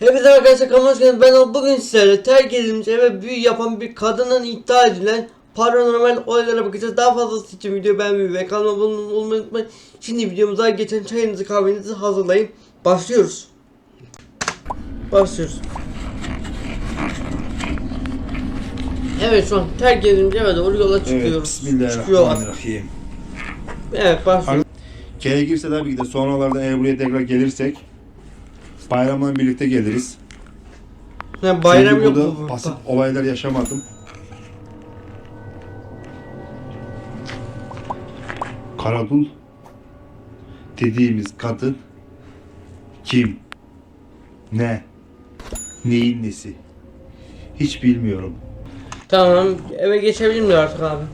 Hepinize arkadaşlar kanalıma hoş geldiniz. Ben bugün sizlerle terk edilmiş eve büyü yapan bir kadının iddia edilen paranormal olaylara bakacağız. Daha fazlası için videoyu beğenmeyi ve kanalıma abone olmayı unutmayın. Şimdi videomuza geçen çayınızı kahvenizi hazırlayın. Başlıyoruz. Başlıyoruz. Evet şu an terk edilmiş eve doğru yola Evet, çıkıyoruz. Çıkıyorlar. Bismillahirrahmanirrahim. Evet başlıyoruz. Gerekirse tabii ki de sonralarda eğer buraya tekrar gelirsek bayramla birlikte geliriz. Ha, bayram Çünkü yok burada bu basit olaylar yaşamadım. Karadul dediğimiz kadın kim? Ne? Neyin nesi? Hiç bilmiyorum. Tamam eve geçebilir miyim artık abi?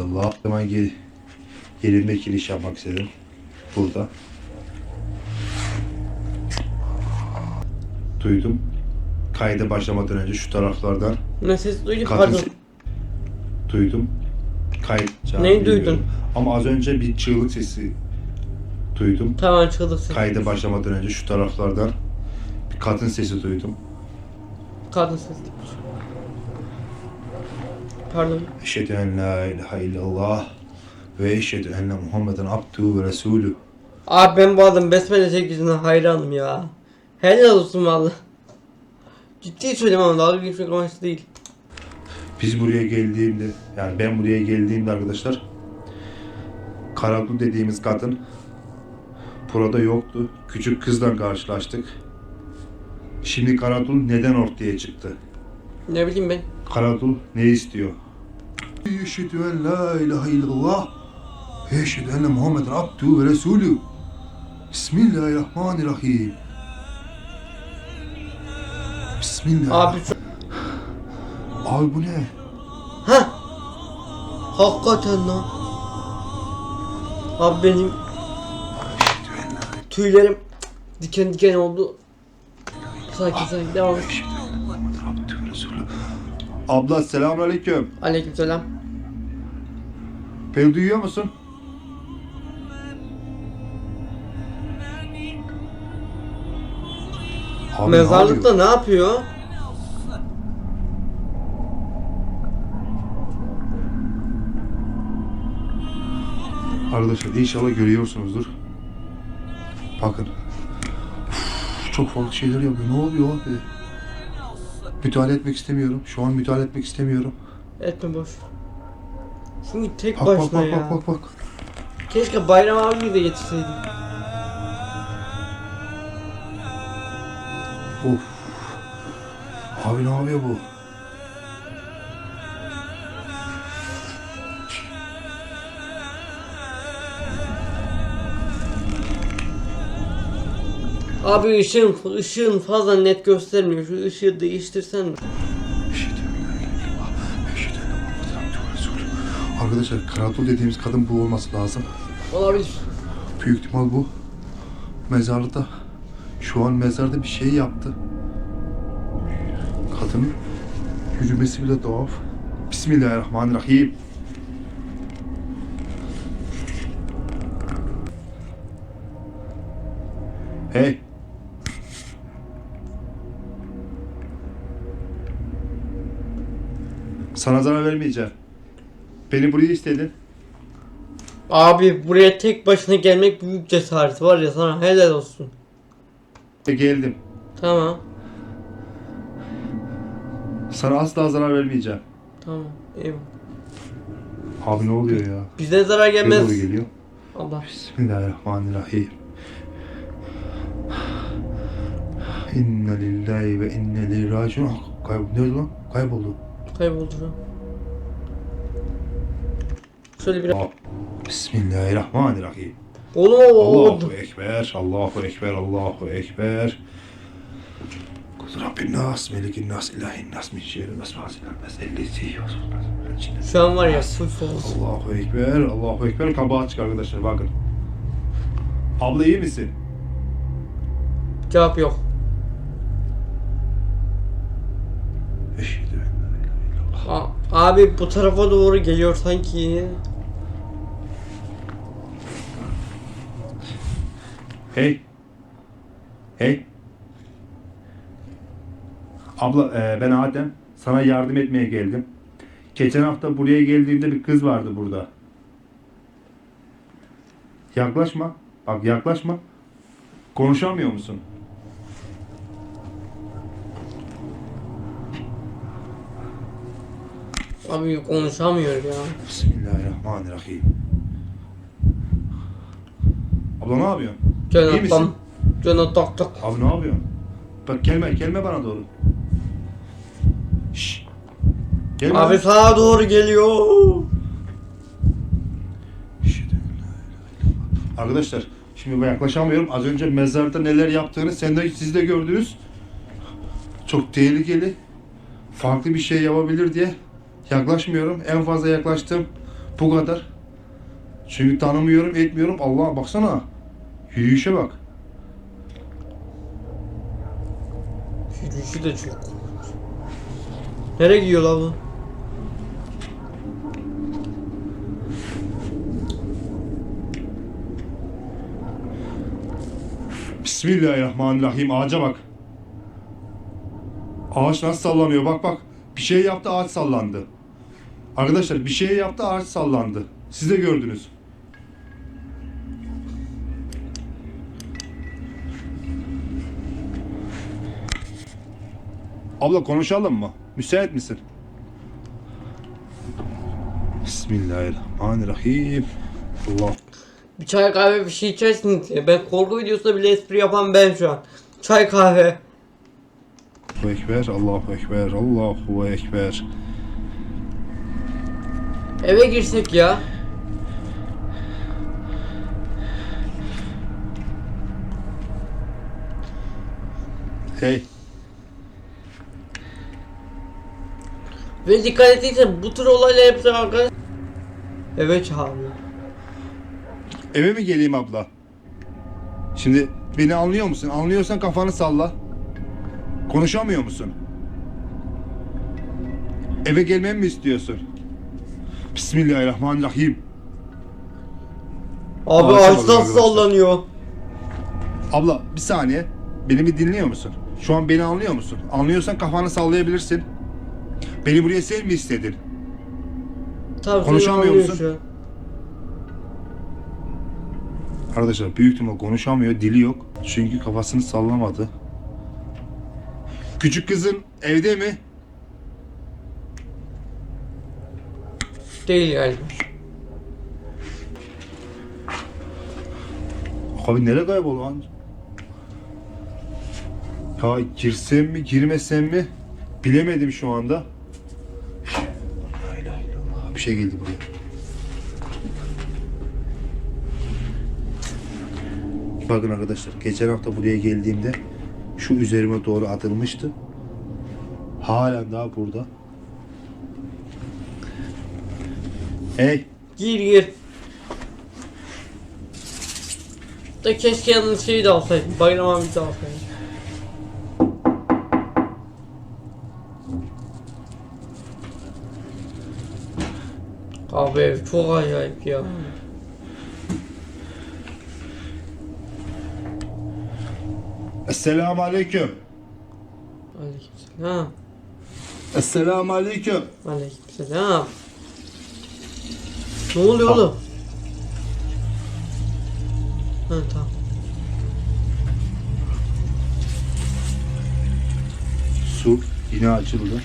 Allah zaman gel yerimde kiriş yapmak istedim. Burada. Duydum. Kayda başlamadan önce şu taraflardan Ne ses duydum kadın pardon. se- duydum. Kayıt Neyi duydun? Ama az önce bir çığlık sesi duydum. Tamam çığlık ses. Kayda başlamadan önce şu taraflardan bir kadın sesi duydum. Kadın ses demiş. Pardon. Eşhedü en la ilahe illallah ve eşhedü enne Muhammeden abduhu ve resulü. Abi ben bu adam Besmele çekicine hayranım ya. Helal olsun valla. Ciddi söylüyorum ama dalga geçmek amaçlı değil. Biz buraya geldiğimde, yani ben buraya geldiğimde arkadaşlar Karadul dediğimiz kadın burada yoktu. Küçük kızla karşılaştık. Şimdi Karadul neden ortaya çıktı? Ne bileyim ben. Karadul ne istiyor? Eşhedü en la ilahe illallah ve eşhedü enne Muhammeden abduhu ve resulü. Bismillahirrahmanirrahim. Bismillah. Abi şu... Abi bu ne? Ha. Hakikaten lan. Abi benim tüylerim diken diken oldu. Sakin sakin devam et. Abla selamünaleyküm. Aleykümselam. Beni duyuyor musun? Abi ne Mezarlıkta yapıyor? ne yapıyor? Arkadaşlar inşallah görüyorsunuzdur. Bakın. Uf, çok farklı şeyler yapıyor. Ne oluyor abi? Müdahale etmek istemiyorum. Şu an müdahale etmek istemiyorum. Etme boş. Çünkü tek Bak bak başına bak ya. bak bak bak. Keşke Bayram abiyi de getirseydik. Abi ne yapıyor bu? Abi ışığın, ışığın fazla net göstermiyor. Şu ışığı değiştirsen? Arkadaşlar Karadul dediğimiz kadın bu olması lazım. Olabilir. Büyük ihtimal bu. Mezarda. Şu an mezarda bir şey yaptı. Kadının yürümesi bile tuhaf. Bismillahirrahmanirrahim. Hey. Sana zarar vermeyeceğim. Beni buraya istedin. Abi buraya tek başına gelmek büyük cesaret var ya sana helal olsun. Ve geldim. Tamam. Sana asla zarar vermeyeceğim. Tamam. Eyvallah. Abi ne oluyor ya? Bize zarar Ne gelmez. doğru geliyor? Allah. Bismillahirrahmanirrahim. İnna lillahi ve inna ileyhi raciun. Ah, Kayb ne oldu lan? Kayboldu. Kayboldu şu an. Şöyle bir... Ah. Bismillahirrahmanirrahim. Oğlum o oldu. Allahu Ekber, Allahu Ekber, Allahu Ekber. Rabbin nas, melikin nas, ilahin nas, min şerri vesvasil nas, ellezi yusuf. Şu an var ya full focus. Allahu Ekber, Allahu Ekber. Kabağa çık arkadaşlar bakın. Abla iyi misin? Cevap yok. A- abi bu tarafa doğru geliyor sanki. Hey. Hey. Abla e, ben Adem. Sana yardım etmeye geldim. Geçen hafta buraya geldiğimde bir kız vardı burada. Yaklaşma. Bak yaklaşma. Konuşamıyor musun? Abi konuşamıyor ya. Bismillahirrahmanirrahim. Abla ne yapıyorsun? İyi Canım misin? tam. Tak tak. Abi ne yapıyorsun? Bak gelme, gelme bana doğru. Şşş. Abi sağa doğru geliyor. Arkadaşlar şimdi ben yaklaşamıyorum. Az önce mezarda neler yaptığını sen de siz de gördünüz. Çok tehlikeli. Farklı bir şey yapabilir diye yaklaşmıyorum. En fazla yaklaştım bu kadar. Çünkü tanımıyorum, etmiyorum. Allah baksana. Yürüyüşe bak. Yürüyüşü de çok. Nereye gidiyor lan bu? Bismillahirrahmanirrahim. Ağaca bak. Ağaç nasıl sallanıyor? Bak bak. Bir şey yaptı ağaç sallandı. Arkadaşlar bir şey yaptı ağaç sallandı. Siz de gördünüz. Abla konuşalım mı? Müsait misin? Bismillahirrahmanirrahim. Allah. Bir çay kahve bir şey içersin diye. Ben korku videosunda bile espri yapan ben şu an. Çay kahve. Allahu Ekber, Allahu Ekber, Allahu Ekber. Eve girsek ya. Hey, Ve dikkat ettiysen bu tür olaylar hepsi arkadaş. Eve çağırıyor. eve mi geleyim abla? Şimdi beni anlıyor musun? Anlıyorsan kafanı salla. Konuşamıyor musun? Eve gelmemi mi istiyorsun? Bismillahirrahmanirrahim. Abi arkadaşlar. sallanıyor? Abla bir saniye. Beni bir dinliyor musun? Şu an beni anlıyor musun? Anlıyorsan kafanı sallayabilirsin. Beni buraya sen mi istedin? Tabii Konuşamıyor musun? şu an. Arkadaşlar büyük ihtimal konuşamıyor, dili yok. Çünkü kafasını sallamadı. Küçük kızın evde mi? Değil galiba. Abi nereye kayboldu lan? Ya girsem mi, girmesem mi? Bilemedim şu anda. Bir şey geldi buraya. Bakın arkadaşlar, geçen hafta buraya geldiğimde şu üzerime doğru atılmıştı. Halen daha burada. Hey, Gir gir. Da keşke yanına şeyi de alsaydım. Bayram abi de alsaydım. Abi ev çok acayip ya. Esselamu Aleyküm. Aleykümselam. Esselamu Aleyküm. Aleykümselam. Ne oluyor oğlum? Ha tamam. Su yine açıldı.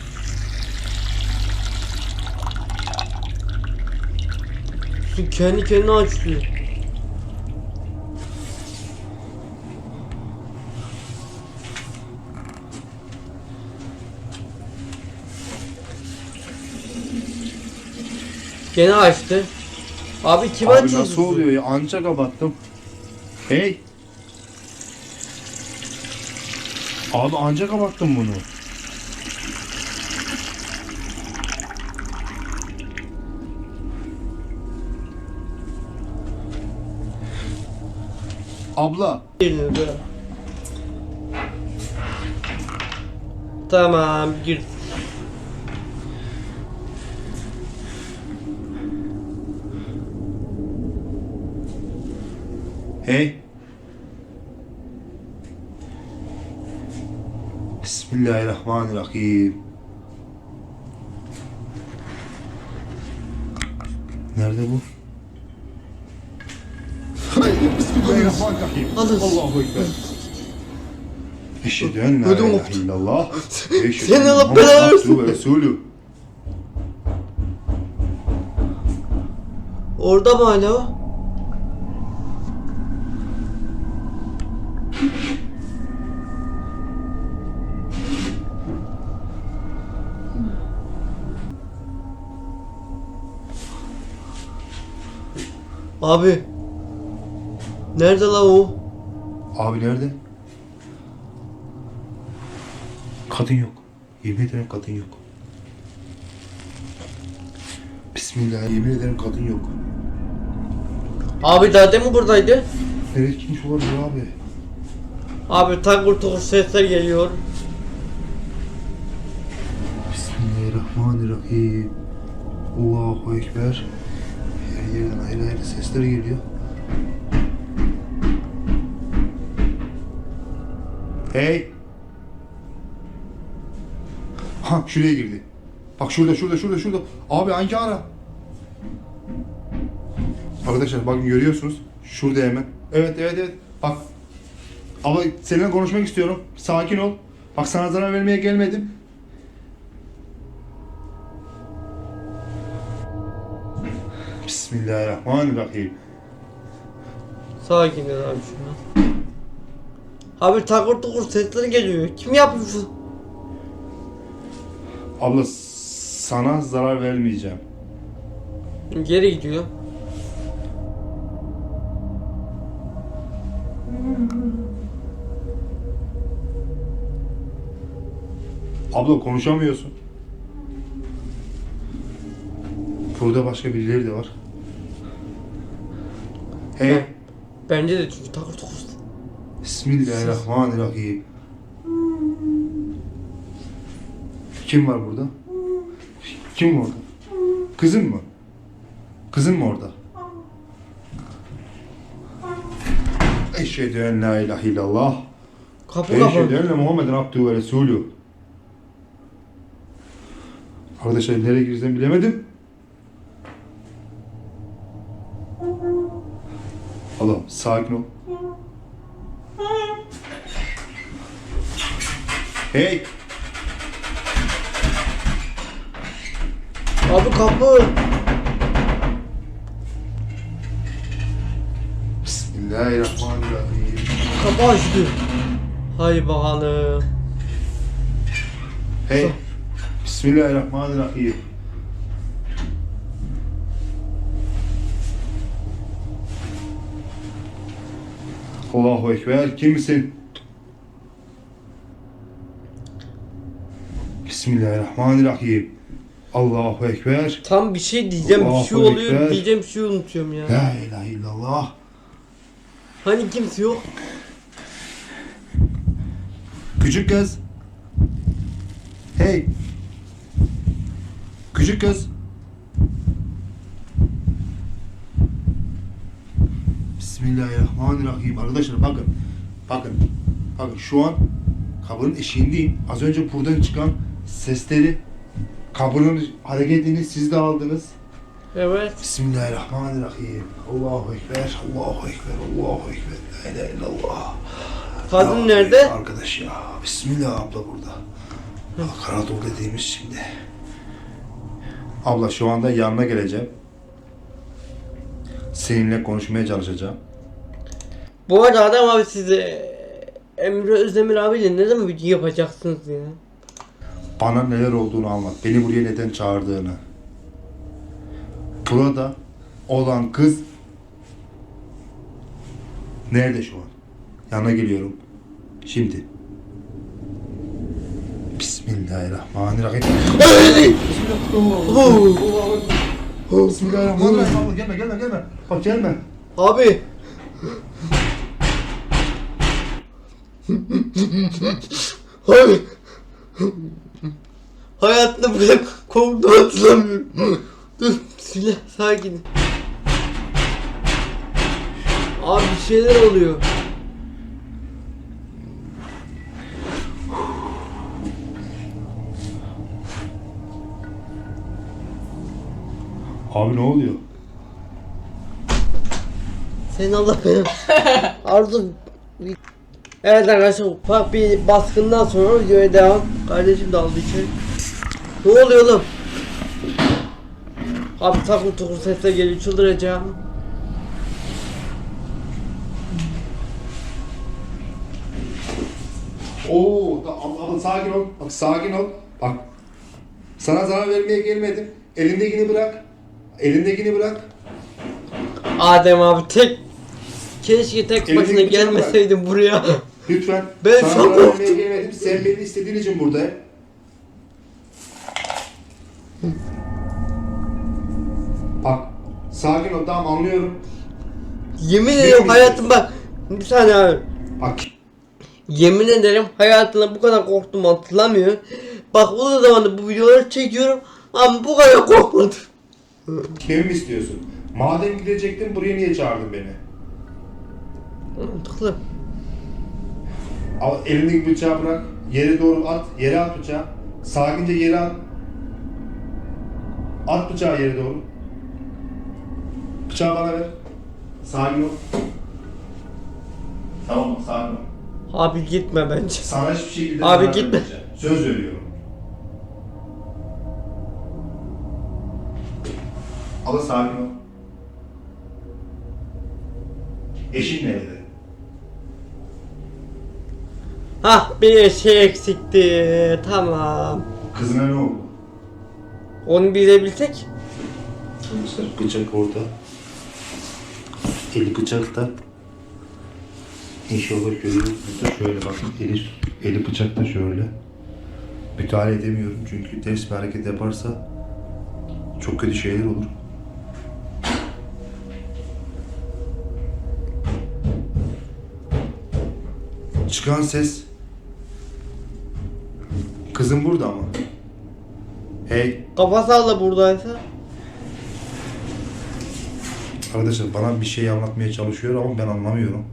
Su kendi kendine açılıyor. Gene açtı. Abi kim Abi açıyor? nasıl oluyor ya? Anca kapattım. Hey. Abi anca kapattım bunu. Abla. Tamam gir. Hey. Bismillahirrahmanirrahim. Nerede bu? Bismillahirrahmanirrahim. Alın. Allahu Ekber. Eşhedü en la ilahe illallah. ve eşhedü Senin enne Allah Muhammed belanı abduhu ve Resulü. Orada mı hala o? Abi. Nerede la o? Abi nerede? Kadın yok. Yemin ederim kadın yok. Bismillah yemin ederim kadın yok. Abi daha demin buradaydı. Evet kimmiş olabilir abi? Abi takır tukur sesler geliyor. Bismillahirrahmanirrahim. Allahu Ekber. Her yerden ayrı ayrı sesler geliyor. Hey! Ha şuraya girdi. Bak şurada şurada şurada şurada. Abi hangi ara? Arkadaşlar bakın görüyorsunuz. Şurada hemen. Evet evet evet. Bak. Ama seninle konuşmak istiyorum. Sakin ol. Bak sana zarar vermeye gelmedim. Bismillahirrahmanirrahim. Sakin ol abi şuna. Abi takır tukur sesler geliyor. Kim yapmış bu? Abla sana zarar vermeyeceğim. Geri gidiyor. Abla konuşamıyorsun. Burada başka birileri de var. Hey. Bence de çünkü takır tukur. Bismillahirrahmanirrahim. Kim var burada? Kim orada? Kızın mı? Kızın mı orada? Eşhedü en la ilahe illallah. Kapı Eşhedü enne Muhammeden abdühü ve resulü. Arkadaşlar nereye gireceğim bilemedim. Allah'ım sakin ol. Hey! Abi kapı. Bismillahirrahmanirrahim. Kapı açtı. Hay bakalım. Hey! Bismillahirrahmanirrahim. Allahu Ekber. Kimsin? Bismillahirrahmanirrahim. Allahu Ekber. Tam bir şey diyeceğim bir şey oluyor Ekber. diyeceğim bir şey unutuyorum ya. La ilahe illallah. Hani kimse yok. Küçük kız. Hey. Küçük kız. Bismillahirrahmanirrahim. Arkadaşlar bakın. Bakın. Bakın şu an kabının eşiğindeyim. Az önce buradan çıkan sesleri kabının hareketini siz de aldınız. Evet. Bismillahirrahmanirrahim. Allahu Ekber. Allahu Ekber. Allahu Ekber. La ilahe illallah. Kadın Ya, nerede? Arkadaş ya. Bismillah abla burada. Karadol dediğimiz şimdi. Abla şu anda yanına geleceğim. Seninle konuşmaya çalışacağım. Bu arada adam abi size Emre Özdemir abiyle ne zaman video yapacaksınız ya? Bana neler olduğunu anlat. Beni buraya neden çağırdığını. Burada olan kız nerede şu an? Yanına geliyorum. Şimdi. Bismillahirrahmanirrahim. Bismillahirrahmanirrahim. Abla Gelme gelme gelme. Bak gelme. Abi. Abi. Hayatta böyle kovdu hatırlamıyorum. Dur silah sakin. Abi bir şeyler oluyor. Abi ne oluyor? Sen Allah benim. Arzu Evet arkadaşlar ufak bir baskından sonra videoya devam. Kardeşim daldı içeri. Ne oluyor oğlum? Abi takır tukur sesle geliyor çıldıracağım. Oo, da, sakin ol. Bak sakin ol. Bak. Sana zarar vermeye gelmedim. Elindekini bırak. Elindekini bırak. Adem abi tek Keşke tek Elini başına bıçak gelmeseydin buraya. Lütfen. Ben Sana çok zarar vermeye gelmedim. Sen beni istediğin için buradayım. Bak. Sakin ol. Tamam anlıyorum. Yemin ederim hayatım bak. Bir saniye abi. Bak. Yemin ederim hayatımda bu kadar korktum hatırlamıyor. Bak uzun zamandır bu videoları çekiyorum ama bu kadar korkmadım. Kimi mi istiyorsun? Madem gidecektin buraya niye çağırdın beni? Mantıklı. Al elindeki bıçağı bırak. Yere doğru at. Yere at bıçağı. Sakince yere at. At bıçağı yere doğru. Bıçağı bana ver. Sakin ol. Tamam mı? Sakin ol. Abi gitme bence. Sana hiçbir şekilde Abi zarar gitme. vermeyeceğim. Söz veriyorum. Ama sakin ol. Eşin nerede? Hah bir şey eksikti. Tamam. Kızına ne oldu? Onu bilebilsek. Arkadaşlar bıçak orada. Eli bıçakta. İnşallah görüyorsunuzdur. Şöyle bakın eli, eli bıçakta şöyle. Müdahale edemiyorum çünkü ters bir hareket yaparsa çok kötü şeyler olur. Çıkan ses Kızım burada ama. Hey Kafa salla buradaysa. Arkadaşlar bana bir şey anlatmaya çalışıyor ama ben anlamıyorum.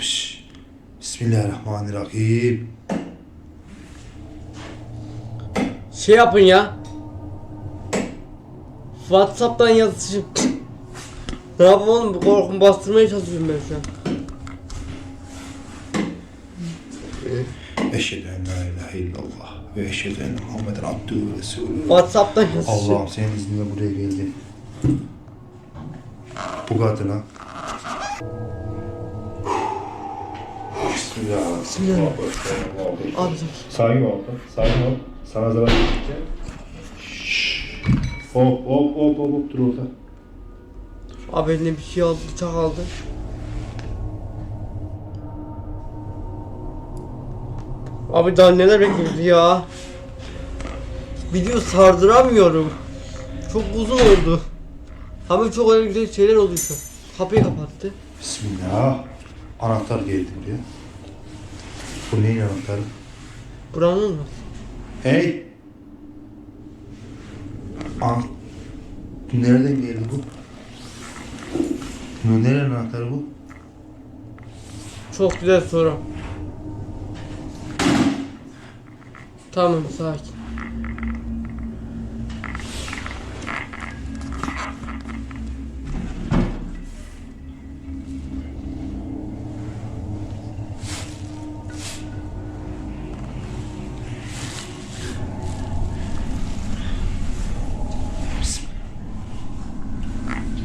Şş. Bismillahirrahmanirrahim. Şey yapın ya. Whatsapp'tan yazışıp. ne yapayım oğlum bu korkumu bastırmaya çalışıyorum ben şu an. Eşhedü en la ilahe illallah ve eşhedü enne Muhammeden abdühü ve resulü. Whatsapp'tan yazışıp. Allah'ım senin izninle buraya geldi. Bu kadına. Bismillah. Bismillah. Abi. Sakin ol. Sakin ol. Sana zarar. Şşş. Hop hop hop hop hop dur orada. Abi eline bir şey aldı, bıçak aldı. Abi daha neler bekliyoruz ya. Video sardıramıyorum. Çok uzun oldu. Abi çok öyle güzel şeyler oldu an. Kapıyı kapattı. Bismillah. Anahtar geldi buraya. Bu neyin anahtarı? Buranın mı? Hey! An Nereden geldi bu? Bu nerenin anahtarı bu? Çok güzel soru. Tamam sakin.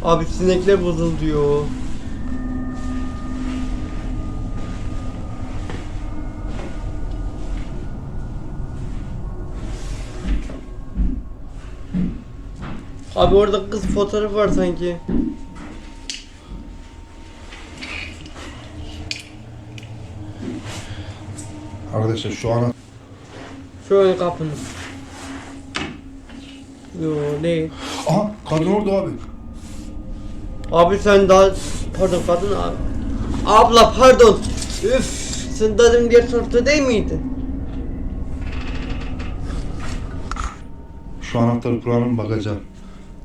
Abi sinekler bozulduyor. Abi orada kız fotoğrafı var sanki. Arkadaşlar şu an Şu ön kapının. Yo değil. Aha kadın orada abi. Abi sen daha pardon kadın abi. Abla pardon. Üf sen dedim diğer tarafta değil miydi? Şu anahtarı Kur'an'ın bakacağım.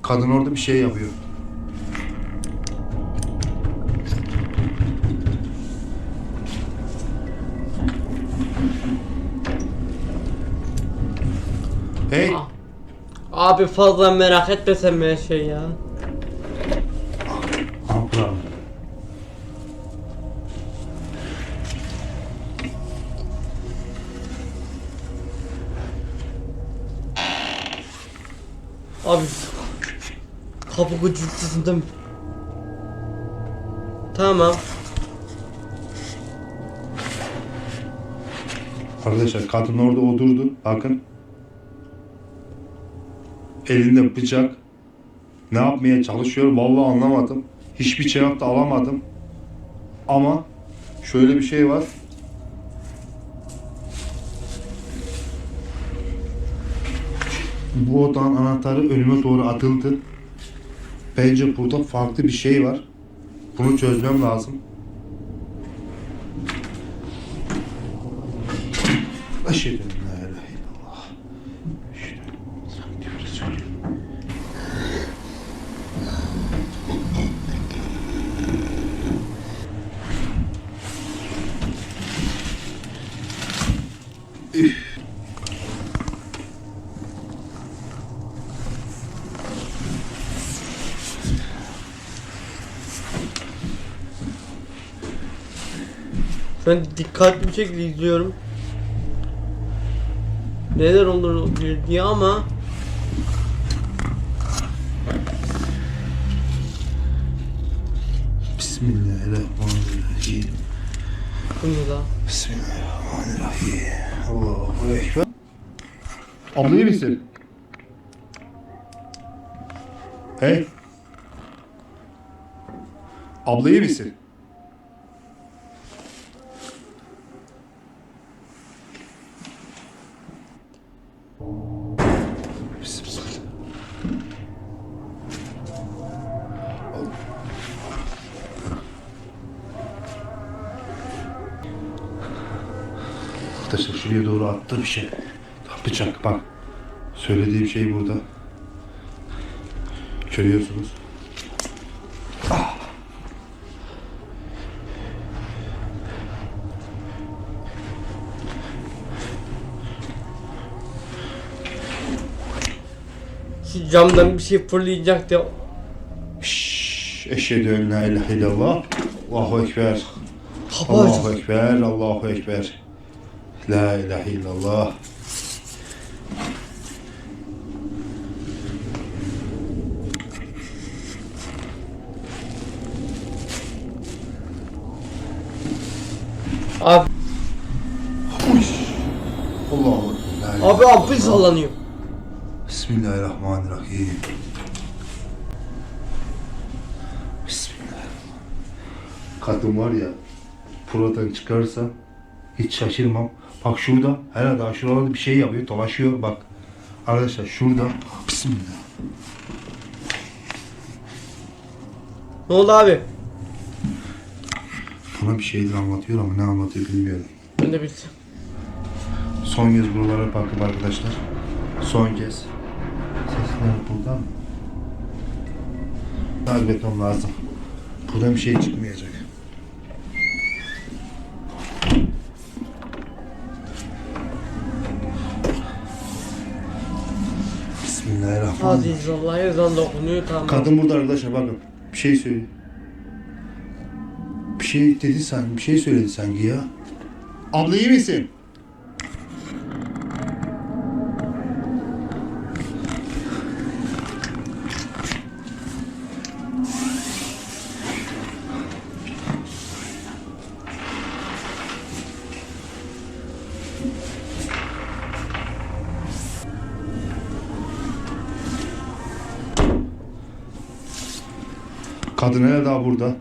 Kadın orada bir şey yapıyor. Hey! Ah. Abi fazla merak etme sen her şey ya. Bravo. Abi kapı mi? Tamam. Arkadaşlar kadın orada oturdu. Bakın. Elinde bıçak. Ne yapmaya çalışıyor? Vallahi anlamadım. Hiçbir cevap da alamadım. Ama şöyle bir şey var. Bu odanın anahtarı önüme doğru atıldı. Bence burada farklı bir şey var. Bunu çözmem lazım. Eşhedü en la ilahe illallah. Eşhedü en sanki Resulü. Üf. Ben dikkatli bir şekilde izliyorum. Neler olur diye ama Bismillahirrahmanirrahim. da. Bismillahirrahmanirrahim. Allahu Ekber. Abla iyi misin? Hey. Abla iyi misin? Doğru attı bir şey. Bıçak bak. Söylediğim şey burada. Görüyorsunuz. Ah. Şu camdan bir şey fırlayacak diye. Şşş. Eşhedü en la ilahe illallah. Allahu Ekber. Allahu. Ekber. Allahu Ekber. La ilahe illallah. Abi, Allahu Ekber. Abi ampul sallanıyor. Bismillahirrahmanirrahim. Bismillahirrahmanirrahim. Kadın var ya, buradan çıkarsa hiç şaşırmam. Bak şurada, herhalde şurada bir şey yapıyor, dolaşıyor bak. Arkadaşlar şurada, Bismillah. Ne oldu abi? Bana bir şeyler anlatıyor ama ne anlatıyor bilmiyorum. Ben de bilsem. Son kez buralara baktım arkadaşlar. Son kez. Sesler buradan mı? Takip etmem lazım. Buradan bir şey çıkmayacak. Aziz Allah ezan da okunuyor tamam. Kadın burada arkadaşlar bakın. Bir şey söyle. Bir şey dedi sen, bir şey söyledi sanki ya. Abla iyi misin? Kadın hala daha burada.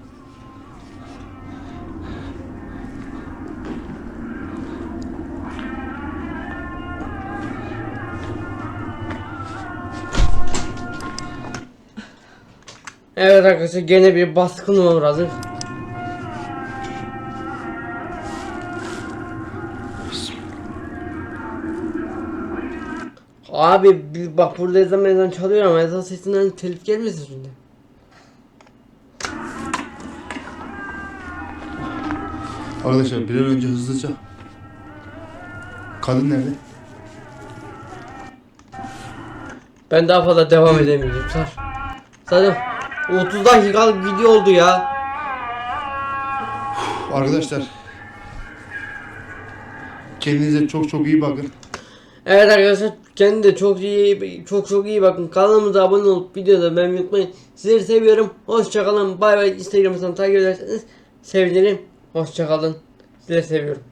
Evet arkadaşlar gene bir baskın uğradık. Abi bak burada ezan ezan çalıyor ama ezan sesinden telif gelmesin şimdi. Arkadaşlar bir an önce hızlıca. Kadın nerede? Ben daha fazla devam edemeyeceğim. Sar. Zaten 30 dakikalık video oldu ya. Arkadaşlar kendinize çok çok iyi bakın. Evet arkadaşlar kendinize çok iyi çok çok iyi bakın. Kanalımıza abone olup videoda beğenmeyi unutmayın. Sizleri seviyorum. Hoşçakalın. Bay bay. Instagram'dan takip ederseniz sevinirim. Hoşçakalın. Sizleri seviyorum.